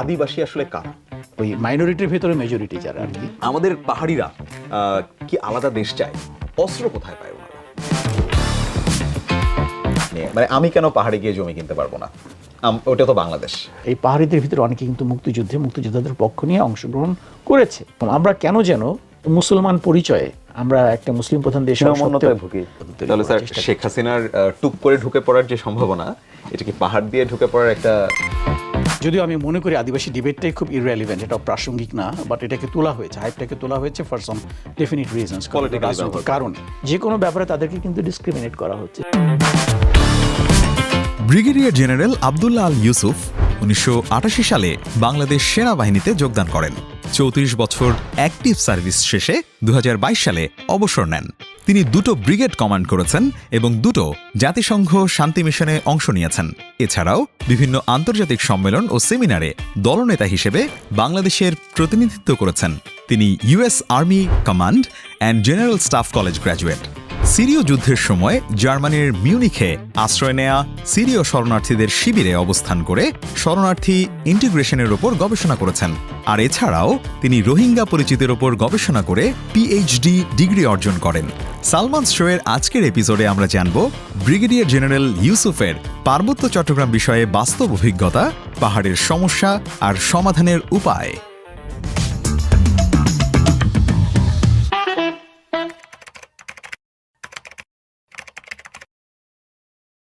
আদিবাসী আসলে কারা? ওই মাইনরিটির ভেতরে মেজরিটি যারা আর কি। আমাদের পাহাড়িরা কি আলাদা দেশ চায়? অস্ত্র কোথায় পায় ওনারা? মানে আমি কেন পাহাড়ে গিয়ে জমি কিনতে পারব না? ওটা তো বাংলাদেশ। এই পাহাড়িদের ভিতরে অনেকে কিন্তু মুক্তিযুদ্ধে মুক্তিযোদ্ধাদের পক্ষ নিয়ে অংশগ্রহণ করেছে। আমরা কেন যেন মুসলমান পরিচয়ে আমরা একটা মুসলিম প্রধান দেশ ভুগি। তাহলে স্যার শেখ হাসিনার আহ, টুক করে ঢুকে পড়ার যে সম্ভাবনা এটা কি পাহাড় দিয়ে ঢুকে পড়ার একটা যদিও আমি মনে করি আদিবাসী ডিবেটটাই খুব ইররেলিভেন্ট এটা প্রাসঙ্গিক না বাট এটাকে তোলা হয়েছে হাইপটাকে তোলা হয়েছে ফর সাম ডেফিনিট রিজনস রাজনৈতিক কারণে। যে কোনো ব্যাপারে তাদেরকে কিন্তু ডিসক্রিমিনেট করা হচ্ছে। ব্রিগেডিয়ার জেনারেল আবদুল্লাহ আল ইউসুফ উনিশশো আটাশি সালে বাংলাদেশ সেনাবাহিনীতে যোগদান করেন। চৌত্রিশ বছর অ্যাক্টিভ সার্ভিস শেষে দু হাজার বাইশ সালে অবসর নেন। তিনি দুটো ব্রিগেড কমান্ড করেছেন এবং দুটো জাতিসংঘ শান্তি মিশনে অংশ নিয়েছেন। এছাড়াও বিভিন্ন আন্তর্জাতিক সম্মেলন ও সেমিনারে দলনেতা হিসেবে বাংলাদেশের প্রতিনিধিত্ব করেছেন। তিনি US army command and general staff college graduate. সিরীয় যুদ্ধের সময় জার্মানির মিউনিখে আশ্রয় নেয়া সিরীয় শরণার্থীদের শিবিরে অবস্থান করে শরণার্থী ইন্টিগ্রেশনের ওপর গবেষণা করেছেন। আর এছাড়াও তিনি রোহিঙ্গা পরিচিতির ওপর গবেষণা করে পিএইচডি ডিগ্রি অর্জন করেন। সালমান শোয়ের আজকের এপিসোডে আমরা জানব ব্রিগেডিয়ার জেনারেল ইউসুফের পার্বত্য চট্টগ্রাম বিষয়ে বাস্তব অভিজ্ঞতা, পাহাড়ের সমস্যা আর সমাধানের উপায়।